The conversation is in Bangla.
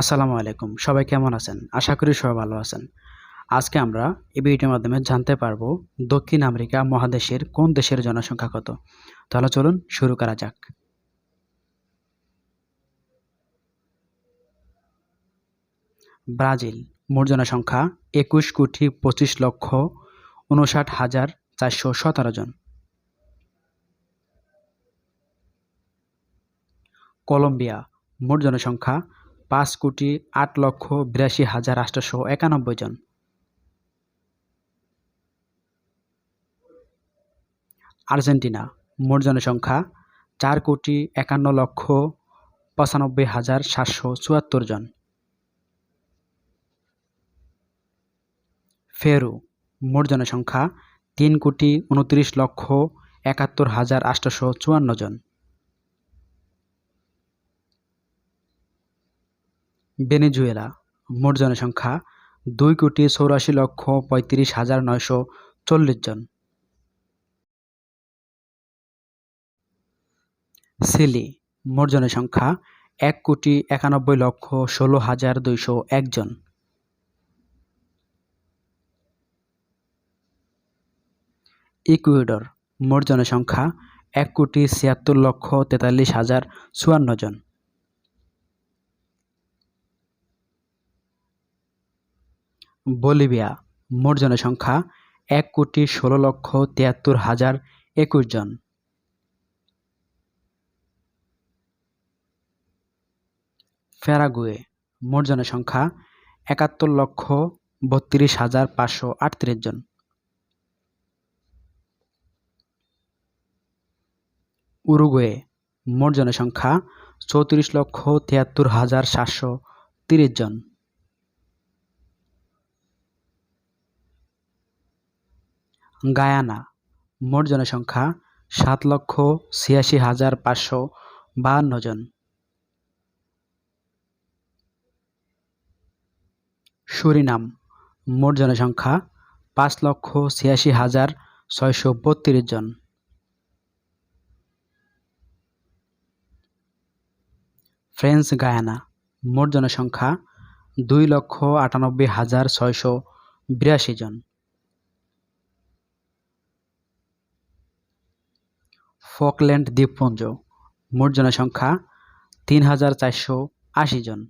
আসসালামু আলাইকুম। সবাই কেমন আছেন? আশা করি সবাই ভালো আছেন। আজকে আমরা এই ভিডিওর মাধ্যমে জানতে পারব দক্ষিণ আমেরিকা মহাদেশের কোন দেশের জনসংখ্যা কত। তাহলে চলুন শুরু করা যাক। ব্রাজিল, মোট জনসংখ্যা একুশ কোটি পঁচিশ লক্ষ উনষাট হাজার চারশো সতেরো জন। কলম্বিয়া, মোট জনসংখ্যা পাঁচ কোটি আট লক্ষ বিরাশি হাজার আটশোশো একানব্বই জন। আর্জেন্টিনা, মোট জনসংখ্যা চার কোটি একান্ন লক্ষ পঁচানব্বই হাজার সাতশো চুয়াত্তর জন। ফেরু মোট জনসংখ্যা তিন কোটি উনত্রিশ লক্ষ একাত্তর হাজার আটশোশো চুয়ান্ন জন। ভেনেজুয়েলা। মোট জনসংখ্যা দুই কোটি চৌরাশি লক্ষ পঁয়ত্রিশ হাজার নয়শো চল্লিশ জন। সিলি, মোট জনসংখ্যা এক কোটি একানব্বই লক্ষ ষোলো হাজার দুইশো একজন ইকুয়েডর, মোট জনসংখ্যা এক কোটি ছিয়াত্তর লক্ষ তেতাল্লিশ হাজার চুয়ান্ন জন। বলিভিয়া, মোট জনসংখ্যা এক কোটি ষোলো লক্ষ তিয়াত্তর হাজার একুশ জন। প্যারাগুয়ে, মোট জনসংখ্যা একাত্তর লক্ষ বত্রিশ হাজার পাঁচশো আটত্রিশ জন। উরুগুয়ে, মোট জনসংখ্যা চৌত্রিশ লক্ষ তিয়াত্তর হাজার সাতশো তিরিশ জন। গায়ানা। মোট জনসংখ্যা সাত লক্ষ ছিয়াশি হাজার পাঁচশো বাহান্ন জন। সুরিনাম। মোট জনসংখ্যা পাঁচ লক্ষ ছিয়াশি হাজার ছয়শো বত্রিশ জন। ফ্রেঞ্চ গায়ানা। মোট জনসংখ্যা দুই লক্ষ আটানব্বই হাজার ছয়শো বিরাশি জন। ফকল্যান্ড দ্বীপপুঞ্জ। মোট জনসংখ্যা তিন হাজার চারশো আশি জন।